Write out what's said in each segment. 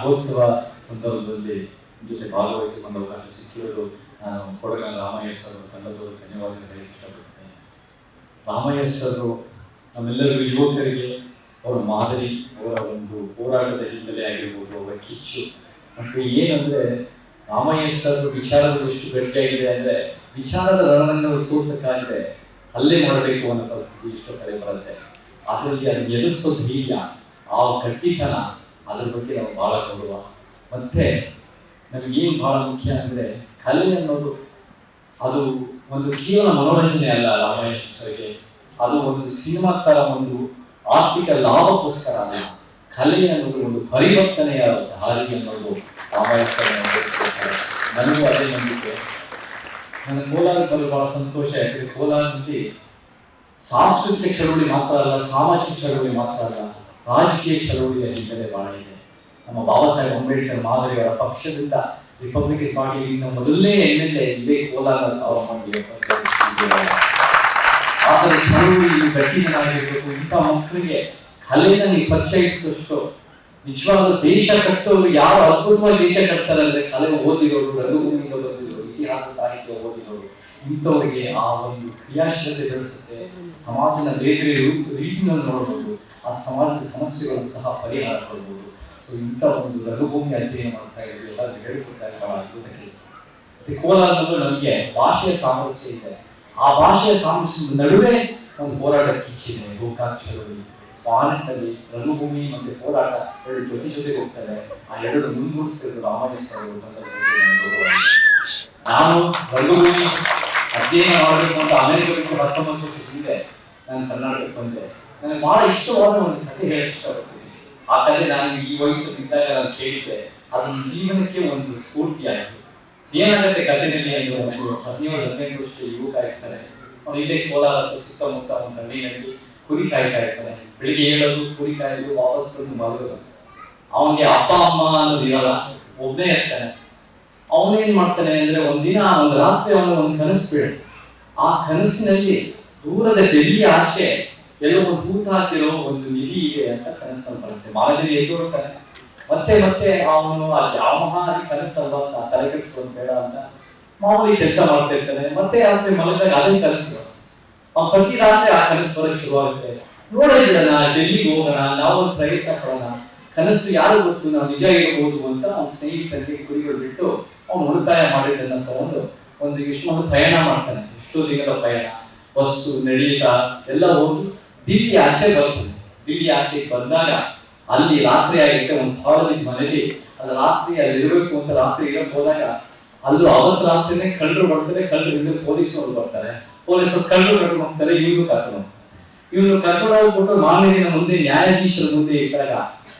ಮಹೋತ್ಸವ ಸಂದರ್ಭದಲ್ಲಿ ಜೊತೆ ಭಾಗವಹಿಸಿ ಬಂದ ಅವಕಾಶ ಸಿಕ್ಕಿರೋದು ನಾನು ರಾಮಯ್ಯ ಸರ್ ತಂಡದವರು ಧನ್ಯವಾದ ಹೇಳಕ್ಕೆ ರಾಮಯ್ಯ ಸರ್ ನಮ್ಮೆಲ್ಲರಿಗೂ ಯುವಕರಿಗೆ ಅವರ ಮಾದರಿ, ಅವರ ಒಂದು ಹೋರಾಟದ ಹಿನ್ನೆಲೆ ಆಗಿರ್ಬೋದು, ಅವರ ಕಿಚ್ಚು. ಮತ್ತು ಏನಂದ್ರೆ, ರಾಮಯ್ಯ ಸರ್ ವಿಚಾರಗಳು ಎಷ್ಟು ಗಟ್ಟಿಯಾಗಿದೆ ಅಂದ್ರೆ, ವಿಚಾರದ ರಣವನ್ನು ಸೋಸಕ್ಕಾಗಿದೆ ಹಲ್ಲೆ ಮಾಡಬೇಕು ಅನ್ನೋ ಪರಿಸ್ಥಿತಿ ಇಷ್ಟು ಕಡೆ ಬರುತ್ತೆ. ಅದರಲ್ಲಿ ಅದು ಎದುರಿಸೋ ಧೈರ್ಯ ಆ ಗಟ್ಟಿತನ ಅದ್ರ ಬಗ್ಗೆ ನಾವು ಭಾಳ ಗೌರವ. ಮತ್ತೆ ನಮಗೇನು ಬಹಳ ಮುಖ್ಯ ಅಂದ್ರೆ ಕಲೆ ಅನ್ನೋದು ಅದು ಒಂದು ಕೇವಲ ಮನೋರಂಜನೆ ಅಲ್ಲ ರಾಮಾಯಣ ಸರ್ಗೆ ಅದು ಒಂದು ಸಿನಿಮಾ ತರ ಒಂದು ಆರ್ಥಿಕ ಲಾಭಕ್ಕೋಸ್ಕರ ಅಲ್ಲ. ಕಲೆ ಅನ್ನೋದು ಒಂದು ಪರಿವರ್ತನೆಯ ದಾರಿ ಅನ್ನೋದು ರಾಮಾಯಣ ಅದೇ ನಂಬಿಕೆ. ನನ್ನ ಕೋಲಾರ ಬರಲು ಬಹಳ ಸಂತೋಷ ಯಾಕಂದ್ರೆ ಕೋಲಾರದಲ್ಲಿ ಸಾಂಸ್ಕೃತಿಕ ಚಳವಳಿ ಮಾತ್ರ ಅಲ್ಲ, ಸಾಮಾಜಿಕ ಚಳವಳಿ ಮಾತ್ರ ಅಲ್ಲ. ರಾಜಕೀಯ ಚಳವಳಿಯ ಹಿನ್ನೆಲೆ ಬಹಳ ಇದೆ. ನಮ್ಮ ಬಾಬಾ ಸಾಹೇಬ್ ಅಂಬೇಡ್ಕರ್ ಮಾದರಿಯವರ ಪಕ್ಷದಿಂದ ರಿಪಬ್ಲಿಕನ್ ಪಾರ್ಟಿಯಿಂದ ಮೊದಲನೇ ಎಂ ಎಲ್ ಎ ಇದೇ ಕೋಲಾರ ಸಾವಿರ ಆದರೆ ಚಳವಳಿ ಗಟ್ಟಿನಾಗಿರ್ಬೇಕು ಇಂಥ ಮಕ್ಕಳಿಗೆ ಕಲೆಯನ್ನು ನೀವು ನಿಜವಾದ ದೇಶ ಕಟ್ಟೋರು ಯಾರು ಅದ್ಭುತವಾಗಿ ದೇಶ ಕಟ್ತಾರೆ ಅಂದ್ರೆ ಕಲೆ ಓದಿರೋರು ರಂಗಭೂಮಿಯಿಂದ ಬಂದಿರೋರು, ಇತಿಹಾಸ ಸಾಹಿತ್ಯ ಓದಿರೋರು ಇಂಥವರಿಗೆ ಆ ಒಂದು ಕ್ರಿಯಾಶೀಲತೆ ಬೆಳೆಸುತ್ತೆ. ಸಮಾಜದ ಬೇರೆ ಬೇರೆ ರೂಪ ರೀತಿಯಲ್ಲಿ ನೋಡಬಹುದು ಆ ಸಮಾಜದ ಸಮಸ್ಯೆಗಳನ್ನು ಸಹ ಪರಿಹಾರ ಕೊಡಬಹುದು ಸೊ ಇಂಥ ಒಂದು ರಂಗಭೂಮಿ ಅಧ್ಯಯನ ಮಾಡ್ತಾ ಇರೋದು ಎಲ್ಲರೂ ಹೇಳ್ಕೊಡ್ತಾ ಇರೋ ಅದ್ಭುತ ಕೆಲಸ. ಮತ್ತೆ ಕೋಲಾರದಲ್ಲೂ ನಮಗೆ ಭಾಷೆಯ ಸಾಮರಸ್ಯ ಇದೆ. ಆ ಭಾಷೆಯ ಸಾಮರಸ್ಯದ ನಡುವೆ ಒಂದು ಹೋರಾಟಕ್ಕೆ ಕಿಚ್ಚಿದೆ ಗೋಕಾಕ್ ಫಾನೆಟ್ನಲ್ಲಿ ರಂಗಭೂಮಿ ಮತ್ತೆ ಹೋರಾಟ ಎರಡು ಜೊತೆ ಜೊತೆಗೆ ಹೋಗ್ತಾರೆ ಆ ಎರಡು ಮುಂದುವರಿಸಿರೋದು ಇದೆ. ನಾನು ರಂಗಭೂಮಿ ಅಧ್ಯಯನ ಮಾಡಬೇಕು ಅಂತ ಅಮೆರಿಕಕ್ಕೆ ಹತ್ತೊಂಬತ್ತು ವರ್ಷ ಹಿಂದೆ ನಾನು ಕರ್ನಾಟಕಕ್ಕೆ ಬಂದೆ. ನನಗೆ ಬಹಳ ಇಷ್ಟವಾದ ಒಂದು ಕಥೆ ಹೇಳಕ್ಕೆ ಇಷ್ಟಪಡ್ತೀನಿ. ಆ ಕಥೆ ನಾನು ಈ ವಯಸ್ಸು ನಾನು ಕೇಳಿದ್ದೆ. ಅದು ಜೀವನಕ್ಕೆ ಒಂದು ಸ್ಫೂರ್ತಿ ಆಯಿತು ಏನಾಗುತ್ತೆ ಕಥೆಯಲ್ಲಿ ಒಂದು ಹದಿನೇಳು ಹದಿನೆಂಟು ವರ್ಷದ ಯುವಕ ಇರ್ತಾರೆ. ಅವ್ರು ಇದೇ ಕೋಲಾರ ಸುತ್ತಮುತ್ತ ಒಂದು ಹಳ್ಳಿಯಲ್ಲಿ ಕುರಿ ಕಾಯ್ತಾ ಇರ್ತಾನೆ ಬೆಳಿಗ್ಗೆ ಏಳೋದು ಕುರಿ ಕಾಯೋದು ವಾಪಸ್ ಮಲಗೋದು. ಅವನಿಗೆ ಅಪ್ಪ, ಅಮ್ಮ ಅನ್ನೋದು ಇರಲ್ಲ. ಒಬ್ಬನೇ ಇರ್ತಾನೆ. ಅವನೇನ್ ಮಾಡ್ತಾನೆ ಅಂದ್ರೆ ಒಂದಿನ ಒಂದು ರಾತ್ರಿ ಅವನು ಒಂದು ಕನಸು ಬೇಡ ಆ ಕನಸಿನಲ್ಲಿ ದೂರದ ಡೆಲ್ಲಿ ಆಚೆ ಎಲ್ಲೋ ಒಂದು ಭೂತ ಹಾಕಿರೋ ಒಂದು ನಿಧಿ ಇದೆ ಅಂತ ಕನಸಲ್ಲಿ ಬರುತ್ತೆ. ಮಾನವರಿಗೆ ಎದ್ದು ಮತ್ತೆ ಮತ್ತೆ ಅವನು ಅಲ್ಲಿ ಯಾವ ಮಹಾದಿ ಕನಸಲ್ಲ ಅಂತ ತಲೆ ಕೆಡಿಸ್ಕೊಂಡು ಬೇಡ ಅಂತ ಮಾಮೂಲಿ ಕೆಲಸ ಮಾಡ್ತಾ ಇರ್ತಾನೆ ಮತ್ತೆ ರಾತ್ರಿ ಮಲಗಿದಾಗ ಅದೇ ಕನಸು. ಪ್ರತಿ ರಾತ್ರಿ ಆ ಕನಸು ಬರಕ್ಕೆ ಶುರುವಾಗುತ್ತೆ. ನೋಡೋದಿಲ್ಲ ಡೆಲ್ಲಿಗೆ ಹೋಗೋಣ, ನಾವು ಒಂದು ಪ್ರಯತ್ನ ಪಡೋಣ ಕನಸು ಯಾರು ಗೊತ್ತು, ನಾವು ನಿಜ ಇರಬಹುದು ಅಂತ ಅವ್ನ ಸ್ನೇಹಿತರಿಗೆ ಕುರಿಗಳು ಬಿಟ್ಟು ಅವ್ನು ಉಳಿತಾಯ ಮಾಡಿದ್ದನ್ನ ತಗೊಂಡು ಒಂದು ಇಷ್ಟೊಂದು ಪ್ರಯಾಣ ಮಾಡ್ತಾನೆ. ಎಷ್ಟೋ ದಿನದ ಪ್ರಯಾಣ ಬಸ್ಸು, ನಡೀತ, ಎಲ್ಲ ಹೋಗಿ ದಿಲ್ಲಿ ಆಚೆ ಬರ್ತದೆ. ದಿಲ್ಲಿ ಆಚೆ ಬಂದಾಗ ಅಲ್ಲಿ ರಾತ್ರಿ ಆಗಿರುತ್ತೆ, ಒಂದು ಭಾವನೆ ಮನೆಯಲ್ಲಿ ಅದು ರಾತ್ರಿ, ಅಲ್ಲಿ ಇರಬೇಕು ಅಂತ ರಾತ್ರಿ ಇರಕ್ ಹೋದಾಗ ಅಲ್ಲೂ ಅವತ್ತು ರಾತ್ರಿನೇ ಕಳ್ಳರು ಬರ್ತಾರೆ ಕಳ್ಳರಿಂದ ಪೊಲೀಸ್ನವರು ಬರ್ತಾರೆ. ಪೊಲೀಸರು ಕಲ್ಲು ಕರ್ಕೊಂಡು ಹೋಗ್ತಾರೆ ಕರ್ಕೊಂಡು ಇವನು ಕರ್ಕೊಂಡು ಹೋಗ್ಬಿಟ್ಟು ಮಾಲಿನ ಮುಂದೆ ನ್ಯಾಯಾಧೀಶರ ಮುಂದೆ ಇದ್ದಾಗ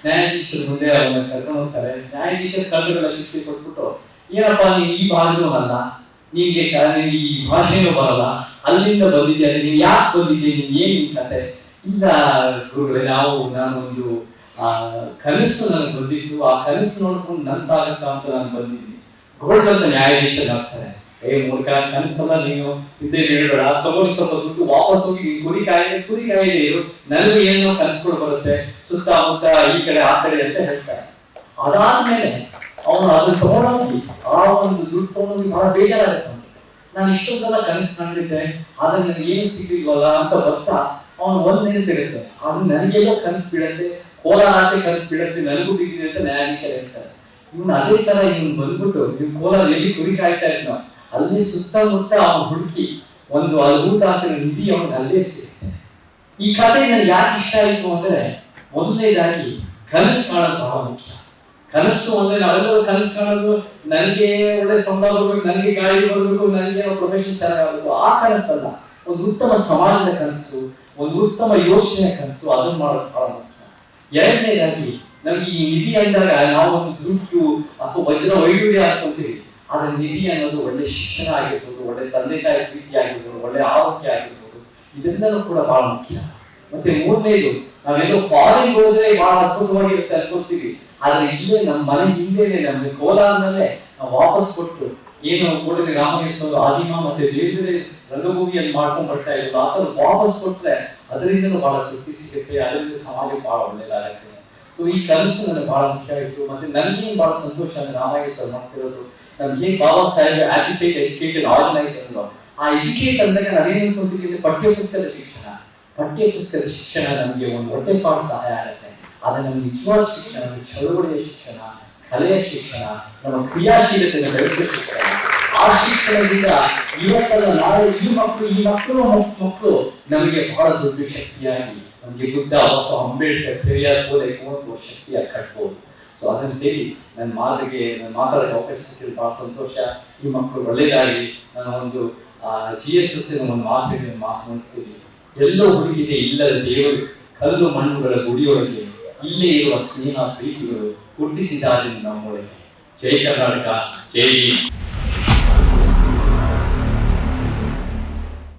ನ್ಯಾಯಾಧೀಶರ ಮುಂದೆ ಅವನ್ನ ಕರ್ಕೊಂಡು ಹೋಗ್ತಾರೆ. ನ್ಯಾಯಾಧೀಶರ ಕಲ್ಲುಗಳ ಶಿಕ್ಷೆ ಕೊಟ್ಬಿಟ್ಟು, ಏನಪ್ಪ ನೀ ಈ ಭಾಷೆನೂ ಅಲ್ಲ. ಕ- ಈ ಭಾಷೆನೂ ಬರಲ್ಲ. ಅಲ್ಲಿಂದ ಬಂದಿದ್ದೆ ನೀನ್ ಯಾಕೆ ಬಂದಿದ್ದೆ ನೀನ್ ಏನ್ ಕತೆ? ಇಲ್ಲ ಗುರುಗಳೇ, ನಾವು ನಾನೊಂದು ಆ, ಕನಸು ನನಗೆ ಬಂದಿತ್ತು. ಆ ಕನಸು ನೋಡ್ಕೊಂಡು ನನ್ಸಾಗತ್ತ ಅಂತ ನಾನು ಬಂದಿದ್ದೀನಿ. ಗೋಲ್ಡ್ ಅಂತ ನ್ಯಾಯಾಧೀಶರಾಗ್ತಾರೆ ಏ ಮೂರ್ಖ ಕನಸಲ್ಲ ನೀನು ಹಿಂದೆ ನೀಡಬೇಡ ತಗೊಂಡು ಸ್ವಲ್ಪ ದುಡ್ಡು ವಾಪಸ್ ಹೋಗಿ ಕುರಿ ಕಾಯಿದೆ ಕುರಿ ಕಾಯಿದೆ ಇರು. ನನಗೂ ಏನೋ ಕನಸುಗಳು ಬರುತ್ತೆ. ಸುತ್ತಮುತ್ತ ಈ ಕಡೆ, ಆ ಕಡೆ ಅಂತ ಹೇಳ್ತಾರೆ. ಅದಾದ್ಮೇಲೆ ಅವನು ಅದನ್ನ ತಗೊಂಡೋಗಿ ಆ ಒಂದು ದುಡ್ಡು ತಗೊಂಡೋಗಿ ಬಹಳ ಬೇಜಾರಾಗುತ್ತೆ. ನಾನು ಇಷ್ಟೊಂದೆಲ್ಲ ಕನಸು ಕಂಡಿದ್ದೆ, ಆದ್ರೆ ನನಗೆ ಏನು ಸಿಗ್ಲಿಲ್ವಲ್ಲ ಅಂತ ಬರ್ತಾ ಅವನು ಒಂದ್ ನೆನಪಿರುತ್ತೆ ಅದು ನನಗೆಲ್ಲೋ ಕನಸು ಬಿಡತ್ತೆ ಕೋಲಾರ ಆಚೆ ಕನಸು ಬಿಡತ್ತೆ ನನಗೂ ಬಿದ್ದಿದೆ ಅಂತ ನ್ಯಾಯಾಧೀಶರು ಹೇಳ್ತಾರೆ. ಇವನು ಅದೇ ತರ ಇವನು ಬಂದ್ಬಿಟ್ಟು, ಇವ್ನು ಕೋಲಾರ ಎಲ್ಲಿ ಕುರಿ ಕಾಯ್ತಾ ಇದ್ನೋ. ಅಲ್ಲಿ ಸುತ್ತಮುತ್ತ ಹುಡುಕಿ ಒಂದು ಅದ್ಭುತ ಹಾಕಿದ ನಿಧಿ ಅವನಿಗೆ ಅಲ್ಲೇ ಸಿಗುತ್ತೆ. ಈ ಕಥೆ ನನಗೆ ಯಾಕೆ ಇಷ್ಟ ಆಯಿತು ಅಂದ್ರೆ, ಮೊದಲನೇದಾಗಿ ಕನಸು ಮಾಡೋದು ಬಹಳ ಮುಖ್ಯ. ಕನಸು ಅಂದ್ರೆ ನಾವೆಲ್ಲರೂ ಕನಸು ಕಾಣೋದು, ನನಗೆ ಒಳ್ಳೆ ಸಂಬಳ ಬರ್ಬೇಕು ನನಗೆ ಗಾಳಿ ಬರಬೇಕು, ನನಗೆ ಪ್ರೊಫೆಷನ್ ಚೆನ್ನಾಗಬೇಕು ಆ ಕನಸಲ್ಲ, ಒಂದು ಉತ್ತಮ ಸಮಾಜದ ಕನಸು, ಒಂದು ಉತ್ತಮ ಯೋಚನೆ ಕನಸು, ಅದನ್ನ ಮಾಡೋದು ಬಹಳ ಮುಖ್ಯ. ಎರಡನೇದಾಗಿ, ನಮಗೆ ಈ ನಿಧಿ ಅಂದಾಗ ನಾವು ಒಂದು ದುಡ್ಡು ಅಥವಾ ವಜ್ರ ವೈಢೂರ್ಯ ಅನ್ಕೊಂತೀವಿ ಆದ್ರೆ ನಿಧಿ ಅನ್ನೋದು ಒಳ್ಳೆ ಶಿಕ್ಷಣ ಆಗಿರ್ಬೋದು ಒಳ್ಳೆ ತಂದೆ ತಾಯಿ ಪ್ರೀತಿ ಆಗಿರ್ಬೋದು ಒಳ್ಳೆ ಆರೋಗ್ಯ ಆಗಿರ್ಬೋದು ಇದೆಲ್ಲನೂ ಕೂಡ ಬಹಳ ಮುಖ್ಯ ಮತ್ತೆ ಮೂರನೇದು ನಾವೆಲ್ಲೋ ಫಾರಿನ್ ಹೋದ್ರೆ ಬಹಳ ಅದ್ಭುತವಾಗಿರುತ್ತೆ ಅನ್ಕೊಳ್ತೀವಿ ಆದ್ರೆ ಇಲ್ಲೇ ನಮ್ಮ ಮನೆ ಹಿಂದೆನೆ ನಮ್ಗೆ ಕೋಲಾರನಲ್ಲೇ ನಾವು ವಾಪಸ್ ಕೊಟ್ಟು ಏನು ಕೂಡಲೇ ರಾಮಕೃಷ್ಣ ಆದಿಮ ಮತ್ತೆ ಬೇರೆ ಬೇರೆ ರಂಗಭೂಮಿಯಲ್ಲಿ ಮಾಡ್ಕೊಂಡ್ ಬರ್ತಾ ಇದ್ರು ಆ ಥರ ವಾಪಸ್ ಕೊಟ್ರೆ ಅದರಿಂದಲೂ ಬಹಳ ತೃಪ್ತಿ ಸಿಗುತ್ತೆ ಅದರಿಂದ ಸಮಾಜಕ್ಕೆ ಬಹಳ ಒಳ್ಳೇದಾಗುತ್ತೆ ಸೊ ಈ ಕನಸು ನನಗೆ ಬಹಳ ಮುಖ್ಯ ಆಯಿತು. ಮತ್ತೆ ನನಗೆ ಬಹಳ ಸಂತೋಷ ಅಂದ್ರೆ ರಾಮಯ್ಯ ಸರ್ ಮಾಡ್ತಿರೋದು. ನಮ್ಗೆ Baba Saheb educate educated organise ಅನ್ನೋ ಆ ಎಜುಕೇಟ್ ಅಂದಾಗ ನಾವೇನು ಅನ್ಕೊಂತೀವಿ ಅಂದ್ರೆ ಪಠ್ಯಪುಸ್ತಕದ ಶಿಕ್ಷಣ. ಪಠ್ಯಪುಸ್ತಕದ ಶಿಕ್ಷಣ ನಮಗೆ ಒಂದು ಹೊಟ್ಟೆಪಾಡ ಸಹಾಯ ಆಗುತ್ತೆ. ಆದ್ರೆ ನಮ್ಗೆ ನಿಜವಾದ ಶಿಕ್ಷಣ ಚಳುವಳಿಯ ಶಿಕ್ಷಣ, ಕಲೆಯ ಶಿಕ್ಷಣ, ನಮ್ಮ ಕ್ರಿಯಾಶೀಲತೆಯನ್ನು ಬೆಳೆಸೋ ಶಿಕ್ಷಣ. ಶಿಕ್ಷಣದಿಂದ ಇವತ್ತಲ್ಲ ನಾಳೆ ಈ ಮಕ್ಕಳು ಈ ಮಕ್ಕಳು ಮಕ್ಕಳು ನಮಗೆ ಬಹಳ ದೊಡ್ಡ ಶಕ್ತಿಯಾಗಿ ನಮಗೆ ಬುದ್ಧ, ಹೊಸ ಅಂಬೇಡ್ಕರ್, ಪೆರಿಯಾರ್ ಕುವೆಂಪು ಶಕ್ತಿಯಾಗಿ ಕಟ್ಬೋದು. ಸೊ ಅದನ್ನು ಸೇರಿ ನನ್ನ ಮಾತಿಗೆ, ನನ್ನ ಮಾತಾಡಕ್ಕೆ ಅವಕಾಶ ಸಿಕ್ಕಿದ್ರೆ ಬಹಳ ಸಂತೋಷ. ಈ ಮಕ್ಕಳು ಒಳ್ಳೆಯದಾಗಿ ನನ್ನ ಒಂದು ಜಿ ಎಸ್ ಎಸ್ ಒಂದು ಮಾತಿಗೆ ಮಾತನಾಡಿಸ್ತೀನಿ ಎಲ್ಲೋ ಹುಡುಗಿಗೆ ಇಲ್ಲದ ದೇವರು ಕಲ್ಲು ಮಣ್ಣುಗಳ ಗುಡಿಯೊಳಗೆ ಇಲ್ಲೇ ಇರುವ ಸ್ನೇಹ ಪ್ರೀತಿಗಳು ಗುರುತಿಸಿದ್ದಾರೆ ನಮ್ಮೊಳಗೆ. ಜೈ ಕರ್ನಾಟಕ, ಜೈ.